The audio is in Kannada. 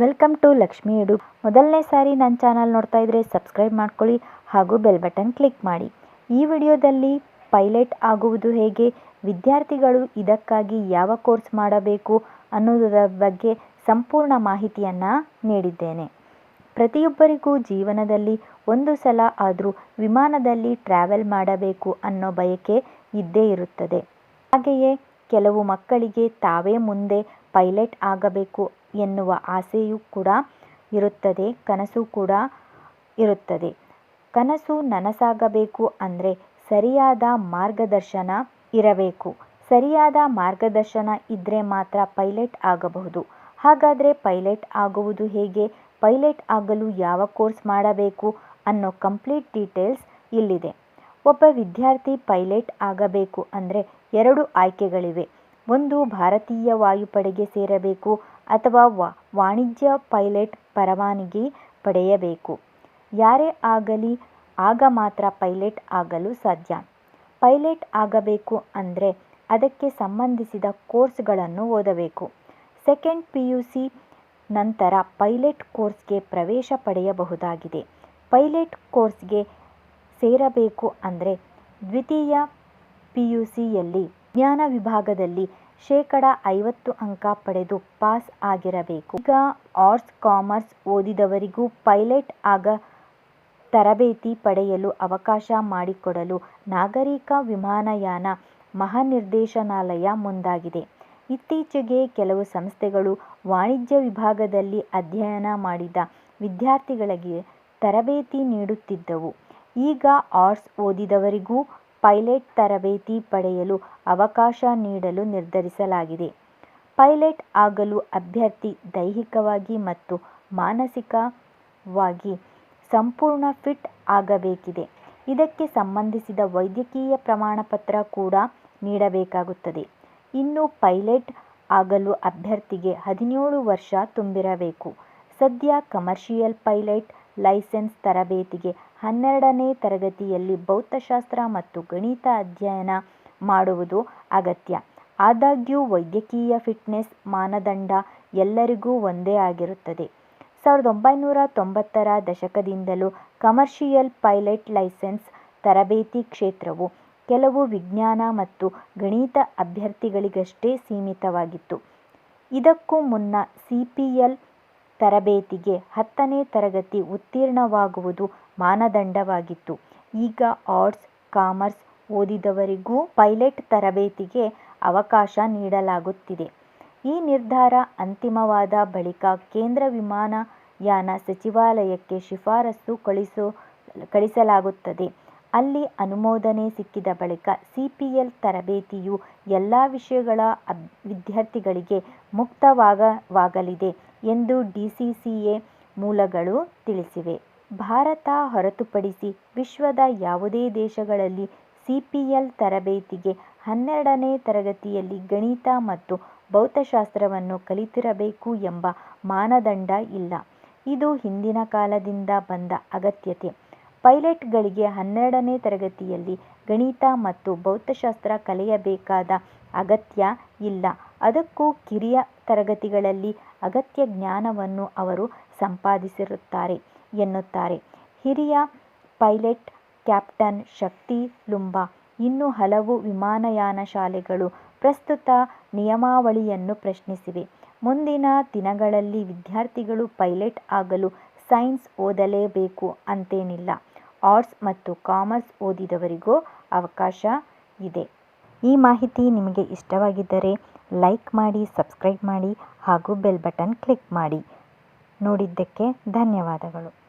ವೆಲ್ಕಮ್ ಟು ಲಕ್ಷ್ಮಿ ಎಡು. ಮೊದಲನೇ ಸಾರಿ ನನ್ನ ಚಾನಲ್ ನೋಡ್ತಾ ಇದ್ದರೆ ಸಬ್ಸ್ಕ್ರೈಬ್ ಮಾಡ್ಕೊಳ್ಳಿ ಹಾಗೂ ಬೆಲ್ ಬಟನ್ ಕ್ಲಿಕ್ ಮಾಡಿ. ಈ ವಿಡಿಯೋದಲ್ಲಿ ಪೈಲಟ್ ಆಗುವುದು ಹೇಗೆ, ವಿದ್ಯಾರ್ಥಿಗಳು ಇದಕ್ಕಾಗಿ ಯಾವ ಕೋರ್ಸ್ ಮಾಡಬೇಕು ಅನ್ನೋದರ ಬಗ್ಗೆ ಸಂಪೂರ್ಣ ಮಾಹಿತಿಯನ್ನು ನೀಡಿದ್ದೇನೆ. ಪ್ರತಿಯೊಬ್ಬರಿಗೂ ಜೀವನದಲ್ಲಿ ಒಂದು ಸಲ ಆದರೂ ವಿಮಾನದಲ್ಲಿ ಟ್ರಾವೆಲ್ ಮಾಡಬೇಕು ಅನ್ನೋ ಬಯಕೆ ಇದ್ದೇ ಇರುತ್ತದೆ. ಹಾಗೆಯೇ ಕೆಲವು ಮಕ್ಕಳಿಗೆ ತಾವೇ ಮುಂದೆ ಪೈಲಟ್ ಆಗಬೇಕು ಎನ್ನುವ ಆಸೆಯೂ ಕೂಡ ಇರುತ್ತದೆ, ಕನಸು ಕೂಡ ಇರುತ್ತದೆ. ಕನಸು ನನಸಾಗಬೇಕು ಅಂದರೆ ಸರಿಯಾದ ಮಾರ್ಗದರ್ಶನ ಇರಬೇಕು. ಸರಿಯಾದ ಮಾರ್ಗದರ್ಶನ ಇದ್ದರೆ ಮಾತ್ರ ಪೈಲಟ್ ಆಗಬಹುದು. ಹಾಗಾದರೆ ಪೈಲಟ್ ಆಗುವುದು ಹೇಗೆ? ಪೈಲಟ್ ಆಗಲು ಯಾವ ಕೋರ್ಸ್ ಮಾಡಬೇಕು ಅನ್ನೋ ಕಂಪ್ಲೀಟ್ ಡೀಟೇಲ್ಸ್ ಇಲ್ಲಿದೆ. ಒಬ್ಬ ವಿದ್ಯಾರ್ಥಿ ಪೈಲಟ್ ಆಗಬೇಕು ಅಂದರೆ ಎರಡು ಆಯ್ಕೆಗಳಿವೆ. ಒಂದು ಭಾರತೀಯ ವಾಯುಪಡೆಗೆ ಸೇರಬೇಕು ಅಥವಾ ವಾಣಿಜ್ಯ ಪೈಲಟ್ ಪರವಾನಗಿ ಪಡೆಯಬೇಕು. ಯಾರೇ ಆಗಲಿ, ಆಗ ಮಾತ್ರ ಪೈಲಟ್ ಆಗಲು ಸಾಧ್ಯ. ಪೈಲಟ್ ಆಗಬೇಕು ಅಂದರೆ ಅದಕ್ಕೆ ಸಂಬಂಧಿಸಿದ ಕೋರ್ಸ್ಗಳನ್ನು ಓದಬೇಕು. ಸೆಕೆಂಡ್ ಪಿ ಯು ಸಿ ನಂತರ ಪೈಲಟ್ ಕೋರ್ಸ್ಗೆ ಪ್ರವೇಶ ಪಡೆಯಬಹುದಾಗಿದೆ. ಪೈಲಟ್ ಕೋರ್ಸ್ಗೆ ಸೇರಬೇಕು ಅಂದರೆ ದ್ವಿತೀಯ ಪಿ ಯು ಸಿಯಲ್ಲಿ ವಿಜ್ಞಾನ ವಿಭಾಗದಲ್ಲಿ ಶೇಕಡ ಐವತ್ತು ಅಂಕ ಪಡೆದು ಪಾಸ್ ಆಗಿರಬೇಕು. ಈಗ ಆರ್ಟ್ಸ್, ಕಾಮರ್ಸ್ ಓದಿದವರಿಗೂ ಪೈಲಟ್ ಆಗ ತರಬೇತಿ ಪಡೆಯಲು ಅವಕಾಶ ಮಾಡಿಕೊಡಲು ನಾಗರಿಕ ವಿಮಾನಯಾನ ಮಹಾನಿರ್ದೇಶನಾಲಯ ಮುಂದಾಗಿದೆ. ಇತ್ತೀಚೆಗೆ ಕೆಲವು ಸಂಸ್ಥೆಗಳು ವಾಣಿಜ್ಯ ವಿಭಾಗದಲ್ಲಿ ಅಧ್ಯಯನ ಮಾಡಿದ ವಿದ್ಯಾರ್ಥಿಗಳಿಗೆ ತರಬೇತಿ ನೀಡುತ್ತಿದ್ದವು. ಈಗ ಆರ್ಟ್ಸ್ ಓದಿದವರಿಗೂ ಪೈಲಟ್ ತರಬೇತಿ ಪಡೆಯಲು ಅವಕಾಶ ನೀಡಲು ನಿರ್ಧರಿಸಲಾಗಿದೆ. ಪೈಲಟ್ ಆಗಲು ಅಭ್ಯರ್ಥಿ ದೈಹಿಕವಾಗಿ ಮತ್ತು ಮಾನಸಿಕವಾಗಿ ಸಂಪೂರ್ಣ ಫಿಟ್ ಆಗಬೇಕಿದೆ. ಇದಕ್ಕೆ ಸಂಬಂಧಿಸಿದ ವೈದ್ಯಕೀಯ ಪ್ರಮಾಣಪತ್ರ ಕೂಡ ನೀಡಬೇಕಾಗುತ್ತದೆ. ಇನ್ನು ಪೈಲಟ್ ಆಗಲು ಅಭ್ಯರ್ಥಿಗೆ ಹದಿನೇಳು ವರ್ಷ ತುಂಬಿರಬೇಕು. ಸದ್ಯ ಕಮರ್ಷಿಯಲ್ ಪೈಲಟ್ ಲೈಸೆನ್ಸ್ ತರಬೇತಿಗೆ ಹನ್ನೆರಡನೇ ತರಗತಿಯಲ್ಲಿ ಭೌತಶಾಸ್ತ್ರ ಮತ್ತು ಗಣಿತ ಅಧ್ಯಯನ ಮಾಡುವುದು ಅಗತ್ಯ. ಆದಾಗ್ಯೂ, ವೈದ್ಯಕೀಯ ಫಿಟ್ನೆಸ್ ಮಾನದಂಡ ಎಲ್ಲರಿಗೂ ಒಂದೇ ಆಗಿರುತ್ತದೆ. ಸಾವಿರದ ಒಂಬೈನೂರ ತೊಂಬತ್ತರ ದಶಕದಿಂದಲೂ ಕಮರ್ಷಿಯಲ್ ಪೈಲಟ್ ಲೈಸೆನ್ಸ್ ತರಬೇತಿ ಕ್ಷೇತ್ರವು ಕೆಲವು ವಿಜ್ಞಾನ ಮತ್ತು ಗಣಿತ ಅಭ್ಯರ್ಥಿಗಳಿಗಷ್ಟೇ ಸೀಮಿತವಾಗಿತ್ತು. ಇದಕ್ಕೂ ಮುನ್ನ ಸಿಪಿಎಲ್ ತರಬೇತಿಗೆ ಹತ್ತನೇ ತರಗತಿ ಉತ್ತೀರ್ಣವಾಗುವುದು ಮಾನದಂಡವಾಗಿತ್ತು. ಈಗ ಆರ್ಟ್ಸ್, ಕಾಮರ್ಸ್ ಓದಿದವರಿಗೂ ಪೈಲಟ್ ತರಬೇತಿಗೆ ಅವಕಾಶ ನೀಡಲಾಗುತ್ತಿದೆ. ಈ ನಿರ್ಧಾರ ಅಂತಿಮವಾದ ಬಳಿಕ ಕೇಂದ್ರ ವಿಮಾನಯಾನ ಸಚಿವಾಲಯಕ್ಕೆ ಶಿಫಾರಸು ಕಳಿಸು, ಕಳಿಸಲಾಗುತ್ತದೆ. ಅಲ್ಲಿ ಅನುಮೋದನೆ ಸಿಕ್ಕಿದ ಬಳಿಕ ಸಿಪಿಎಲ್ ತರಬೇತಿಯು ಎಲ್ಲ ವಿಷಯಗಳ ವಿದ್ಯಾರ್ಥಿಗಳಿಗೆ ಮುಕ್ತವಾಗವಾಗಲಿದೆ ಎಂದು ಡಿಸಿಸಿಎ ಮೂಲಗಳು ತಿಳಿಸಿವೆ. ಭಾರತ ಹೊರತುಪಡಿಸಿ ವಿಶ್ವದ ಯಾವುದೇ ದೇಶಗಳಲ್ಲಿ ಸಿಪಿಎಲ್ ತರಬೇತಿಗೆ ಹನ್ನೆರಡನೇ ತರಗತಿಯಲ್ಲಿ ಗಣಿತ ಮತ್ತು ಭೌತಶಾಸ್ತ್ರವನ್ನು ಕಲಿತಿರಬೇಕು ಎಂಬ ಮಾನದಂಡ ಇಲ್ಲ. ಇದು ಹಿಂದಿನ ಕಾಲದಿಂದ ಬಂದ ಅಗತ್ಯತೆ. ಪೈಲಟ್ಗಳಿಗೆ ಹನ್ನೆರಡನೇ ತರಗತಿಯಲ್ಲಿ ಗಣಿತ ಮತ್ತು ಭೌತಶಾಸ್ತ್ರ ಕಲಿಯಬೇಕಾದ ಅಗತ್ಯ ಇಲ್ಲ. ಅದಕ್ಕೂ ಕಿರಿಯ ತರಗತಿಗಳಲ್ಲಿ ಅಗತ್ಯ ಜ್ಞಾನವನ್ನು ಅವರು ಸಂಪಾದಿಸಿರುತ್ತಾರೆ ಎನ್ನುತ್ತಾರೆ. ಹಿರಿಯ ಪೈಲಟ್ ಕ್ಯಾಪ್ಟನ್ ಶಕ್ತಿ ಲುಂಬಾ, ಇನ್ನೂ ಹಲವು ವಿಮಾನಯಾನ ಶಾಲೆಗಳು ಪ್ರಸ್ತುತ ನಿಯಮಾವಳಿಯನ್ನು ಪ್ರಶ್ನಿಸಿವೆ. ಮುಂದಿನ ದಿನಗಳಲ್ಲಿ ವಿದ್ಯಾರ್ಥಿಗಳು ಪೈಲಟ್ ಆಗಲು ಸೈನ್ಸ್ ಓದಲೇಬೇಕು ಅಂತೇನಿಲ್ಲ. ಆರ್ಟ್ಸ್ ಮತ್ತು ಕಾಮರ್ಸ್ ಓದಿದವರಿಗೂ ಅವಕಾಶ ಇದೆ. ಈ ಮಾಹಿತಿ ನಿಮಗೆ ಇಷ್ಟವಾಗಿದ್ದರೆ ಲೈಕ್ ಮಾಡಿ, ಸಬ್ಸ್ಕ್ರೈಬ್ ಮಾಡಿ ಹಾಗೂ ಬೆಲ್ ಬಟನ್ ಕ್ಲಿಕ್ ಮಾಡಿ. ನೋಡಿದ್ದಕ್ಕೆ ಧನ್ಯವಾದಗಳು.